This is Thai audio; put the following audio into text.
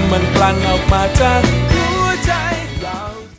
ำมันกลั่นออกมาจาก